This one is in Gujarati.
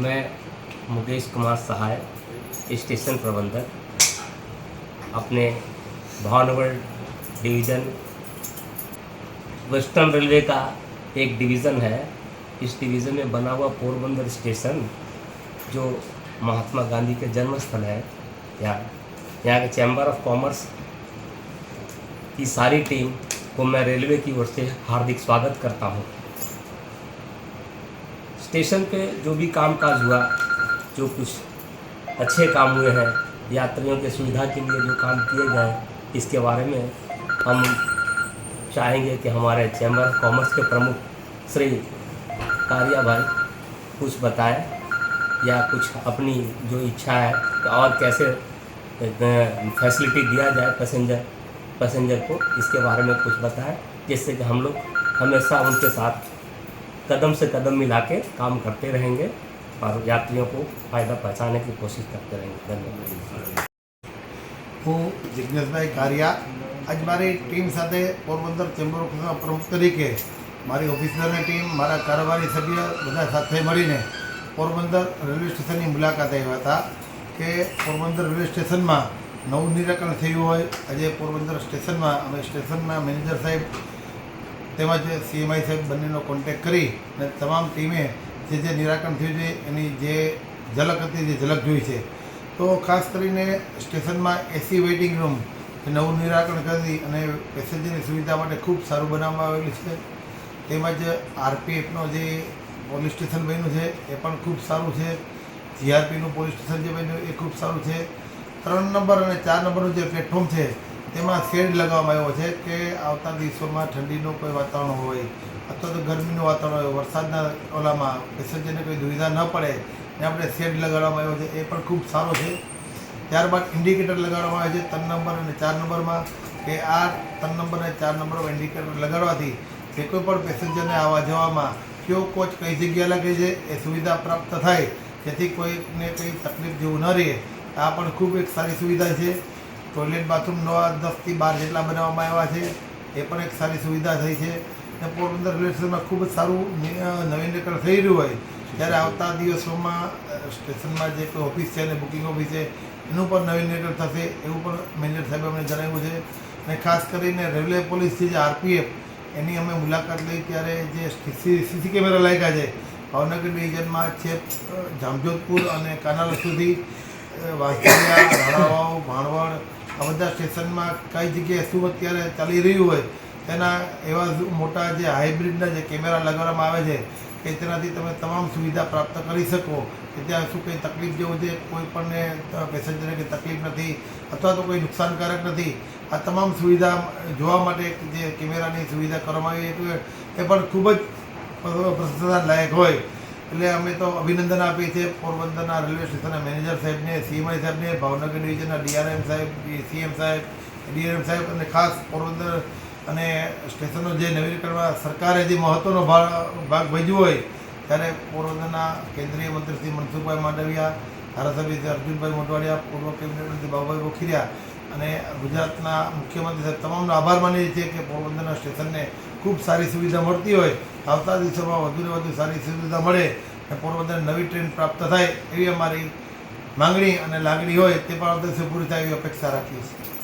मैं मुकेश कुमार सहाय, स्टेशन प्रबंधक, अपने भावनगर डिवीज़न, वेस्टर्न रेलवे का एक डिवीज़न है। इस डिवीज़न में बना हुआ पोरबंदर स्टेशन, जो महात्मा गांधी के जन्म स्थल है यहाँ यहाँ के चैम्बर ऑफ़ कॉमर्स की सारी टीम को मैं रेलवे की ओर से हार्दिक स्वागत करता हूँ। स्टेशन पे जो भी काम काज हुआ, जो कुछ अच्छे काम हुए हैं, यात्रियों के सुविधा के लिए जो काम किए गए इसके बारे में हम चाहेंगे कि हमारे चैम्बर ऑफ़ कॉमर्स के प्रमुख श्री कारिया भाई कुछ बताएँ या कुछ अपनी जो इच्छा है और कैसे फैसिलिटी दिया जाए पैसेंजर पैसेंजर को, इसके बारे में कुछ बताएँ, जिससे कि हम लोग हमेशा उनके साथ कदम से कदम मिला के काम करते रहेंगे और यात्रियों को फ़ायदा पहुंचाने की कोशिश करते रहेंगे धन्यवाद હું જિજ્ઞેશભાઈ કારિયા આજ મારી ટીમ સાથે પોરબંદર ચેમ્બર ઓફિસના પ્રમુખ તરીકે મારી ઓફિસરની ટીમ મારા કારોબારી સભ્ય બધા સાથે મળીને પોરબંદર રેલવે સ્ટેશનની મુલાકાત આવ્યા હતા કે પોરબંદર રેલવે સ્ટેશનમાં નવું નિરાકરણ થયું હોય આજે પોરબંદર સ્ટેશનમાં અમે સ્ટેશનના મેનેજર સાહેબ તેમજ સીએમઆઈ સાહેબ બંનેનો કોન્ટેક્ટ કરી અને તમામ ટીમે જે જે નિરાકરણ થયું છે, એની જે ઝલક હતી, જે ઝલક જોઈ છે. તો ખાસ કરીને સ્ટેશનમાં એસી વેઇટિંગ રૂમ નવું નિરાકરણ કરી અને પેસેન્જરની સુવિધા માટે ખૂબ સારું બનાવવામાં આવેલું છે. તેમજ આરપીએફનો જે પોલીસ સ્ટેશન બન્યું છે, એ પણ ખૂબ સારું છે. જીઆરપીનું પોલીસ સ્ટેશન જે બન્યું એ ખૂબ સારું છે. ત્રણ નંબર અને ચાર નંબરનું જે પ્લેટફોર્મ છે તેમાં શેડ લગાવવામાં આવ્યો છે કે આવતા દિવસોમાં ઠંડીનું કોઈ વાતાવરણ હોય અથવા તો ગરમીનું વાતાવરણ હોય, વરસાદના ઓલામાં પેસેન્જરને કોઈ દુવિધા ન પડે એ આપણે શેડ લગાડવામાં આવ્યો છે, એ પણ ખૂબ સારો છે. ત્યારબાદ ઇન્ડિકેટર લગાડવામાં આવે છે ત્રણ નંબર અને ચાર નંબરમાં, કે આ ત્રણ નંબર અને ચાર નંબરમાં ઇન્ડિકેટર લગાડવાથી જે કોઈ પણ પેસેન્જરને આવવા જવામાં કયો કોચ કઈ જગ્યા લાગે છે, એ સુવિધા પ્રાપ્ત થાય, જેથી કોઈને કંઈ તકલીફ જેવું ન રહે. આ પણ ખૂબ એક સારી સુવિધા છે. ટોયલેટ બાથરૂમ નવા દસથી બાર જેટલા બનાવવામાં આવ્યા છે. એ પણ એક સારી સુવિધા થઈ છે. ને પોરબંદર રેલવે સ્ટેશનમાં ખૂબ જ સારું નવીનીકરણ થઈ રહ્યું હોય, ત્યારે આવતા દિવસોમાં સ્ટેશનમાં જે કોઈ ઓફિસ છે અને બુકિંગ ઓફિસ છે, એનું પણ નવીનીકરણ થશે, એવું પણ મેનેજર સાહેબે અમને જણાવ્યું છે. અને ખાસ કરીને રેલવે પોલીસથી જે આરપીએફ, એની અમે મુલાકાત લઈ ત્યારે જે સીસી કેમેરા લાગ્યા છે, ભાવનગર ડિવિઝનમાં છે જામજોધપુર અને કાનાલ સુધી વાંસળિયા ભાણવડ બધા સ્ટેશનમાં કઈ જગ્યાએ શું અત્યારે ચાલી રહ્યું હોય, તેના એવા મોટા જે હાઇબ્રિડના જે કેમેરા લગાવવામાં આવે છે કે તેનાથી તમે તમામ સુવિધા પ્રાપ્ત કરી શકો. કે ત્યાં શું કંઈ તકલીફ જેવું છે, કોઈ પણને પેસેન્જરને કંઈ તકલીફ નથી, અથવા તો કોઈ નુકસાનકારક નથી. આ તમામ સુવિધા જોવા માટે જે કેમેરાની સુવિધા કરવામાં આવી એ પણ ખૂબ જ પ્રશંસા હોય. એટલે અમે તો અભિનંદન આપીએ છીએ પોરબંદરના રેલવે સ્ટેશનના મેનેજર સાહેબને, સીએમઆઈ સાહેબને, ભાવનગર ડિવિઝનના ડીઆરએમ સાહેબ સીએમ સાહેબ, ડીઆરએમ સાહેબ અને ખાસ પોરબંદર અને સ્ટેશનનો જે નવીનીકરણમાં સરકારે જે મહત્ત્વનો ભાગ ભજવ્યો હોય, ત્યારે પોરબંદરના કેન્દ્રીય મંત્રી શ્રી મનસુખભાઈ માંડવિયા, ધારાસભ્ય શ્રી અર્જુનભાઈ મોટવાડિયા પૂર્વ કેબિનેટ મંત્રી બાબુભાઈ બોખીરિયા અને ગુજરાતના મુખ્યમંત્રી સાહેબ, તમામનો આભાર માનીએ છીએ કે પોરબંદરના સ્ટેશનને ખૂબ સારી સુવિધા મળતી હોય. આવતા દિવસોમાં વધુને વધુ સારી સુવિધા મળે અને પોરબંદર નવી ટ્રેન પ્રાપ્ત થાય એવી અમારી માંગણી અને લાગણી હોય તે પણ દિવસે પૂરી થાય એવી અપેક્ષા રાખીએ છીએ.